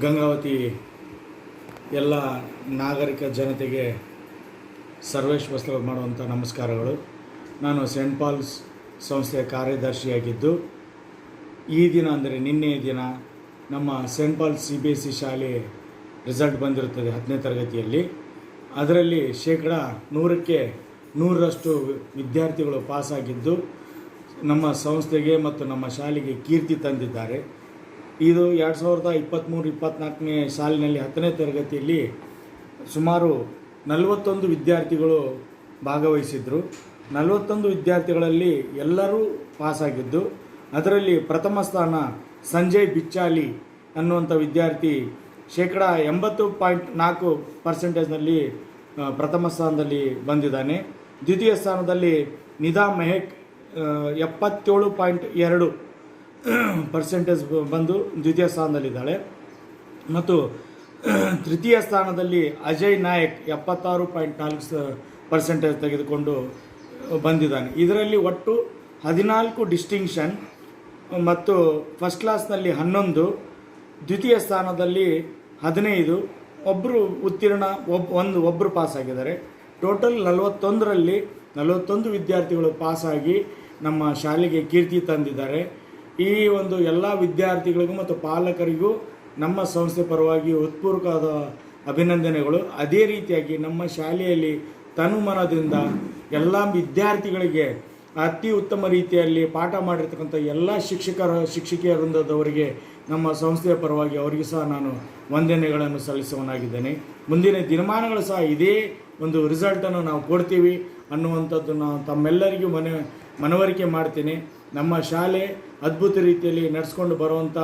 ಗಂಗಾವತಿ ಎಲ್ಲ ನಾಗರಿಕ ಜನತೆಗೆ ಸರ್ವೇಶ್ವಸ್ತ್ರ ಮಾಡುವಂಥ ನಮಸ್ಕಾರಗಳು. ನಾನು ಸೆಂಟ್ ಪಾಲ್ಸ್ ಸಂಸ್ಥೆಯ ಕಾರ್ಯದರ್ಶಿಯಾಗಿದ್ದು, ಈ ದಿನ ಅಂದರೆ ನಿನ್ನೆಯ ದಿನ ನಮ್ಮ saint paul's C B S C ಶಾಲೆ ರಿಸಲ್ಟ್ ಬಂದಿರುತ್ತದೆ ಹತ್ತನೇ ತರಗತಿಯಲ್ಲಿ. ಅದರಲ್ಲಿ ಶೇಕಡ ನೂರಕ್ಕೆ ನೂರರಷ್ಟು ವಿದ್ಯಾರ್ಥಿಗಳು ಪಾಸಾಗಿದ್ದು, ನಮ್ಮ ಸಂಸ್ಥೆಗೆ ಮತ್ತು ನಮ್ಮ ಶಾಲೆಗೆ ಕೀರ್ತಿ ತಂದಿದ್ದಾರೆ. ಇದು ಎರಡು ಸಾವಿರದ ಇಪ್ಪತ್ತ್ಮೂರು ಇಪ್ಪತ್ತ್ನಾಲ್ಕನೇ ಸಾಲಿನಲ್ಲಿ ಹತ್ತನೇ ತರಗತಿಯಲ್ಲಿ ಸುಮಾರು ನಲವತ್ತೊಂದು ವಿದ್ಯಾರ್ಥಿಗಳು ಭಾಗವಹಿಸಿದರು. ನಲವತ್ತೊಂದು ವಿದ್ಯಾರ್ಥಿಗಳಲ್ಲಿ ಎಲ್ಲರೂ ಪಾಸಾಗಿದ್ದು ಅದರಲ್ಲಿ ಪ್ರಥಮ ಸ್ಥಾನ ಸಂಜಯ್ ಬಿಚ್ಚಾಲಿ ಅನ್ನುವಂಥ ವಿದ್ಯಾರ್ಥಿ ಶೇಕಡ ಎಂಬತ್ತು ಪಾಯಿಂಟ್ ನಾಲ್ಕು ಪರ್ಸೆಂಟೇಜ್ನಲ್ಲಿ ಪ್ರಥಮ ಸ್ಥಾನದಲ್ಲಿ ಬಂದಿದ್ದಾನೆ. ದ್ವಿತೀಯ ಸ್ಥಾನದಲ್ಲಿ ನಿಧಾ ಮೆಹಕ್ ಎಪ್ಪತ್ತೇಳು ಪಾಯಿಂಟ್ ಎರಡು ಪರ್ಸೆಂಟೇಜ್ ಬಂದು ದ್ವಿತೀಯ ಸ್ಥಾನದಲ್ಲಿದ್ದಾಳೆ. ಮತ್ತು, ತೃತೀಯ ಸ್ಥಾನದಲ್ಲಿ ಅಜಯ್ ನಾಯಕ್ ಎಪ್ಪತ್ತಾರು ಪಾಯಿಂಟ್ ನಾಲ್ಕು ಪರ್ಸೆಂಟೇಜ್ ತೆಗೆದುಕೊಂಡು ಬಂದಿದ್ದಾನೆ. ಇದರಲ್ಲಿ ಒಟ್ಟು ಹದಿನಾಲ್ಕು ಡಿಸ್ಟಿಂಕ್ಷನ್ ಮತ್ತು ಫಸ್ಟ್ ಕ್ಲಾಸ್ನಲ್ಲಿ ಹನ್ನೊಂದು, ದ್ವಿತೀಯ ಸ್ಥಾನದಲ್ಲಿ ಹದಿನೈದು ಒಬ್ಬರು ಉತ್ತೀರ್ಣ, ಒಬ್, ಒಂದು ಒಬ್ಬರು ಪಾಸಾಗಿದ್ದಾರೆ ಟೋಟಲ್ ನಲವತ್ತೊಂದರಲ್ಲಿ ನಲವತ್ತೊಂದು ವಿದ್ಯಾರ್ಥಿಗಳು ಪಾಸಾಗಿ ನಮ್ಮ ಶಾಲೆಗೆ ಕೀರ್ತಿ ತಂದಿದ್ದಾರೆ. ಈ ಒಂದು ಎಲ್ಲ ವಿದ್ಯಾರ್ಥಿಗಳಿಗೂ ಮತ್ತು ಪಾಲಕರಿಗೂ ನಮ್ಮ ಸಂಸ್ಥೆ ಪರವಾಗಿ ಹೃತ್ಪೂರ್ವಕವಾದ ಅಭಿನಂದನೆಗಳು. ಅದೇ ರೀತಿಯಾಗಿ ನಮ್ಮ ಶಾಲೆಯಲ್ಲಿ ತನುಮನದಿಂದ ಎಲ್ಲ ವಿದ್ಯಾರ್ಥಿಗಳಿಗೆ ಅತಿ ಉತ್ತಮ ರೀತಿಯಲ್ಲಿ ಪಾಠ ಮಾಡಿರ್ತಕ್ಕಂಥ ಎಲ್ಲ ಶಿಕ್ಷಕರ, ಶಿಕ್ಷಕಿಯ ವೃಂದದವರಿಗೆ ನಮ್ಮ ಸಂಸ್ಥೆಯ ಪರವಾಗಿ ಅವರಿಗೂ ಸಹ ನಾನು ವಂದನೆಗಳನ್ನು ಸಲ್ಲಿಸುವನಾಗಿದ್ದೇನೆ ಮುಂದಿನ ದಿನಮಾನಗಳು ಸಹ ಇದೇ ಒಂದು ರಿಸಲ್ಟನ್ನು ನಾವು ಕೊಡ್ತೀವಿ ಅನ್ನುವಂಥದ್ದು ನಾವು ತಮ್ಮೆಲ್ಲರಿಗೂ ಮನ ಮನವರಿಕೆ ಮಾಡ್ತೀನಿ. ನಮ್ಮ ಶಾಲೆ ಅದ್ಭುತ ರೀತಿಯಲ್ಲಿ ನಡೆಸ್ಕೊಂಡು ಬರುವಂಥ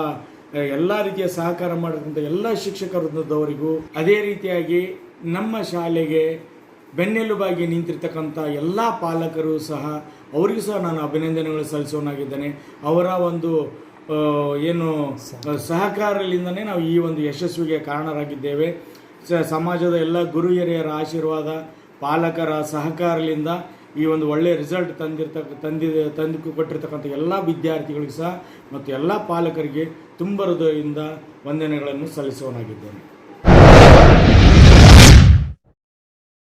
ಎಲ್ಲ ರೀತಿಯ ಸಹಕಾರ ಮಾಡಿದಂಥ ಎಲ್ಲ ಶಿಕ್ಷಕ ವೃಂದದವರಿಗೂ ಅದೇ ರೀತಿಯಾಗಿ ನಮ್ಮ ಶಾಲೆಗೆ ಬೆನ್ನೆಲುಬಾಗಿ ನಿಂತಿರ್ತಕ್ಕಂಥ ಎಲ್ಲ ಪಾಲಕರು ಸಹ, ಅವರಿಗೂ ಸಹ ನಾನು ಅಭಿನಂದನೆಗಳು ಸಲ್ಲಿಸೋನಾಗಿದ್ದೇನೆ. ಅವರ ಒಂದು ಏನು ಸಹಕಾರದಿಂದನೇ ನಾವು ಈ ಒಂದು ಯಶಸ್ವಿಗೆ ಕಾರಣರಾಗಿದ್ದೇವೆ. ಸಮಾಜದ ಎಲ್ಲ ಗುರು ಹಿರಿಯರ ಆಶೀರ್ವಾದ, ಪಾಲಕರ ಸಹಕಾರದಿಂದ ಈ ಒಂದು ಒಳ್ಳೆಯ ರಿಸಲ್ಟ್ ತಂದಿರ್ತಕ್ಕ ತಂದಿದ ತಂದು ಕೊಟ್ಟಿರ್ತಕ್ಕಂಥ ಎಲ್ಲ ವಿದ್ಯಾರ್ಥಿಗಳಿಗೂ ಸಹ ಮತ್ತು ಎಲ್ಲ ಪಾಲಕರಿಗೆ ತುಂಬ ಹೃದಯದಿಂದ ವಂದನೆಗಳನ್ನು ಸಲ್ಲಿಸೋನಾಗಿದ್ದೇನೆ